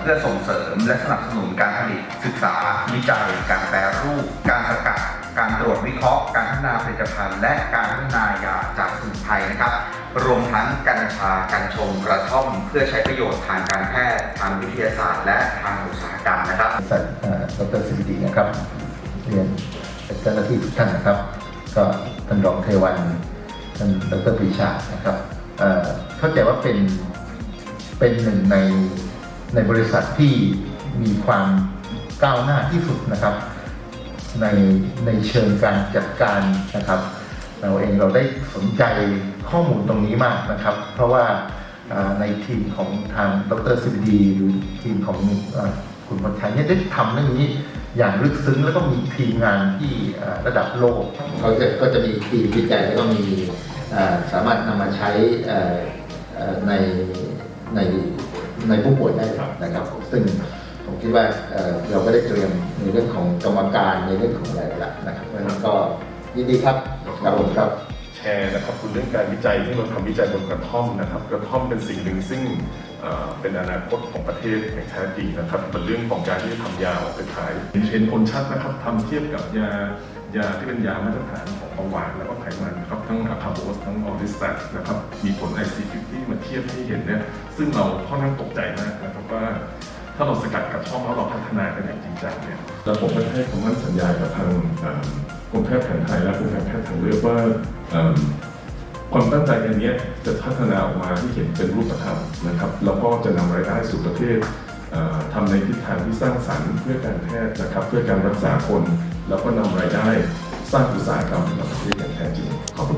เพื่อส่งเสริมและสนับสนุนการผลิต ศึกษา วิจัย การแปรรูป การสกัด การตรวจวิเคราะห์ การพัฒนาผลิตภัณฑ์ และการพัฒนายาจากสมุนไพรนะครับ รวมทั้งกัญชา กัญชง กระท่อม เพื่อใช้ประโยชน์ทางการแพทย์ ทางวิทยาศาสตร์ และทางอุตสาหกรรมนะครับบริษัทเอ่อดรสิริดีนะครับ เรียนเจ้าหน้าที่ทุกท่านนะครับ ก็ท่านรองเทวัน ท่านดรปรีชา นะครับเข้าใจว่าเป็น เป็นหนึ่งใน ในบริษัทที่มีความก้าวหน้าที่สุดนะครับ ในในเชิงการจัดการนะครับ เราเองเราได้สนใจข้อมูลตรงนี้มากนะครับ เพราะว่าในทีมของทางดรสิริดีหรือทีมของอคุณพลชัยเนี่ยได้ทำเรื่องนี้อย่างลึกซึ้งแล้วก็มีทีมงานที่ระดับโลกเขาจะก็จะมีทีมวิจัยแล้วก็มีสามารถนำมาใช้ในใน ในผู้ป่วยได้นะครับ ซึ่งผมคิดว่าเอ่อเราก็ได้เตรียมในเรื่องของกรรมการในเรื่องของอะไรแล้วนะครับเพราะฉะนั้นก็ยินดีครับครับผมครับแชร์นะครับคุณเรื่องการวิจัยที่เราทำวิจัยบนกระท่อมนะครับ กระท่อมเป็นสิ่งหนึ่งซึ่งเอ่อเป็นอนาคตของประเทศอย่างแท้จริงนะครับเป็นเรื่องของการที่จะทำยาออกไปขายเห็นผลชัดนะครับทำเทียบกับยา ยาที่เป็นยามาตรฐานของเบาหวานแล้วก็ไขมันนะครับทั้งอะคาโบสทั้งออริสตัสนะครับมีผล IC50 มาเทียบให้เห็นเนี่ยซึ่งเราค่อนข้างตกใจมากนะครับว่าถ้าเราสกัดกระท่อมแล้วเราพัฒนากันอย่างจริงจังเนี่ยแล้วผมก็ให้คำมั่นสัญญากับทางกรมแพทย์แผนไทยและกรมการแพทย์ทางเลือกว่าความตั้งใจอันนี้จะพัฒนาออกมาที่เห็นเป็นรูปธรรมนะครับแล้วก็จะนำรายได้สู่ประเทศ ทำในทิศทางที่สร้างสรรค์เพื่อการแพทย์นะครับเพื่อการรักษาคน แล้วก็นำรายได้สร้างอุตสาหกรรมให้กับประเทศอย่างแท้จริงขอบคุณครับ